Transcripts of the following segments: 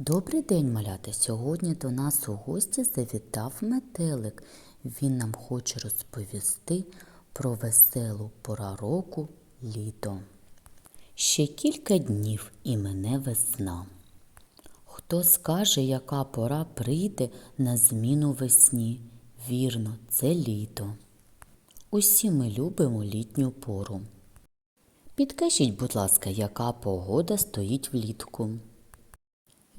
Добрий день, малята! Сьогодні до нас у гості завітав метелик. Він нам хоче розповісти про веселу пора року літо. Ще кілька днів і мене весна. Хто скаже, яка пора прийде на зміну весні? Вірно, це літо. Усі ми любимо літню пору. Підкажіть, будь ласка, яка погода стоїть влітку?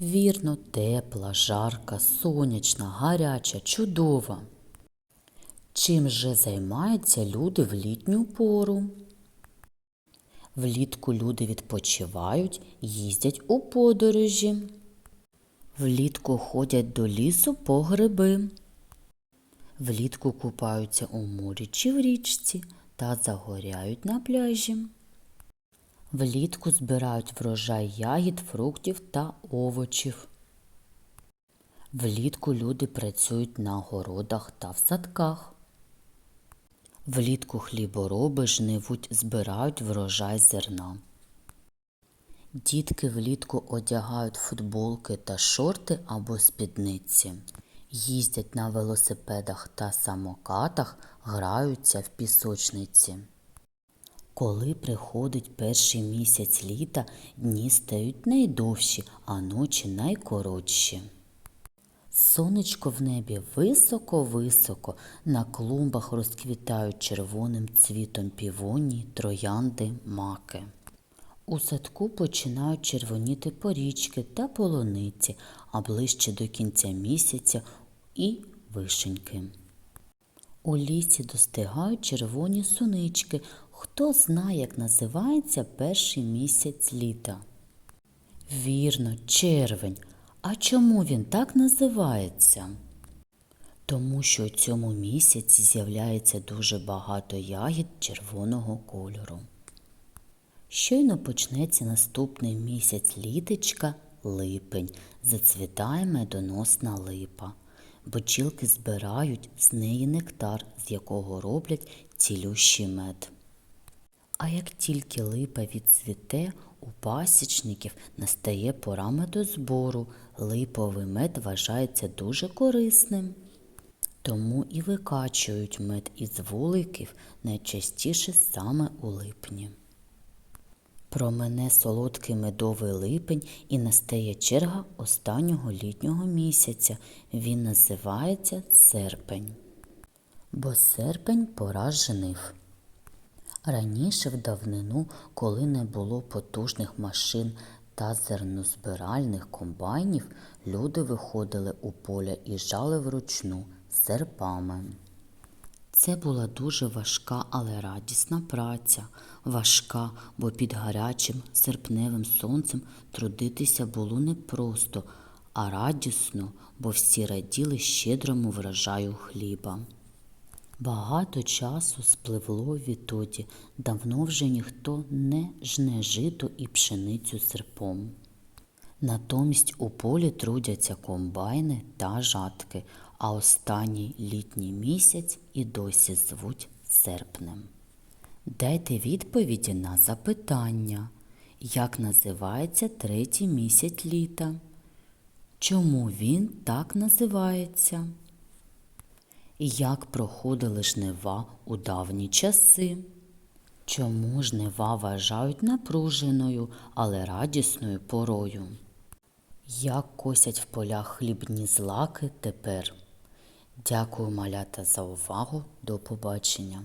Вірно, тепла, жарка, сонячна, гаряча, чудова. Чим же займаються люди в літню пору? Влітку люди відпочивають, їздять у подорожі. Влітку ходять до лісу по гриби. Влітку купаються у морі чи в річці та загоряють на пляжі. Влітку збирають врожай ягід, фруктів та овочів. Влітку люди працюють на городах та в садках. Влітку хлібороби жнивуть, збирають врожай зерна. Дітки влітку одягають футболки та шорти або спідниці, їздять на велосипедах та самокатах, граються в пісочниці. Коли приходить перший місяць літа, дні стають найдовші, а ночі найкоротші. Сонечко в небі високо-високо, на клумбах розквітають червоним цвітом півоні, троянди, маки. У садку починають червоніти порічки та полуниці, а ближче до кінця місяця і вишеньки. У лісі достигають червоні сунички. Хто знає, як називається перший місяць літа? Вірно, червень. А чому він так називається? Тому що у цьому місяці з'являється дуже багато ягід червоного кольору. Щойно почнеться наступний місяць літочка липень, зацвітає медоносна липа. Бочілки збирають з неї нектар, з якого роблять цілющий мед. А як тільки липа відцвіте, у пасічників настає пора медозбору. Липовий мед вважається дуже корисним. Тому і викачують мед із вуликів найчастіше саме у липні. Промене солодкий медовий липень і настає черга останнього літнього місяця. Він називається серпень. Бо серпень пора жнив. Раніше в давнину, коли не було потужних машин та зернозбиральних комбайнів, люди виходили у поля і жали вручну серпами. Це була дуже важка, але радісна праця. Важка, бо під гарячим серпневим сонцем трудитися було непросто, а радісно, бо всі раділи щедрому врожаю хліба. Багато часу спливло відтоді, давно вже ніхто не жне жито і пшеницю серпом. Натомість у полі трудяться комбайни та жатки, а останній літній місяць і досі звуть серпнем. Дайте відповіді на запитання, як називається третій місяць літа? Чому він так називається? Як проходили жнива у давні часи? Чому жнива вважають напруженою, але радісною порою? Як косять в полях хлібні злаки тепер? Дякую, малята, за увагу. До побачення.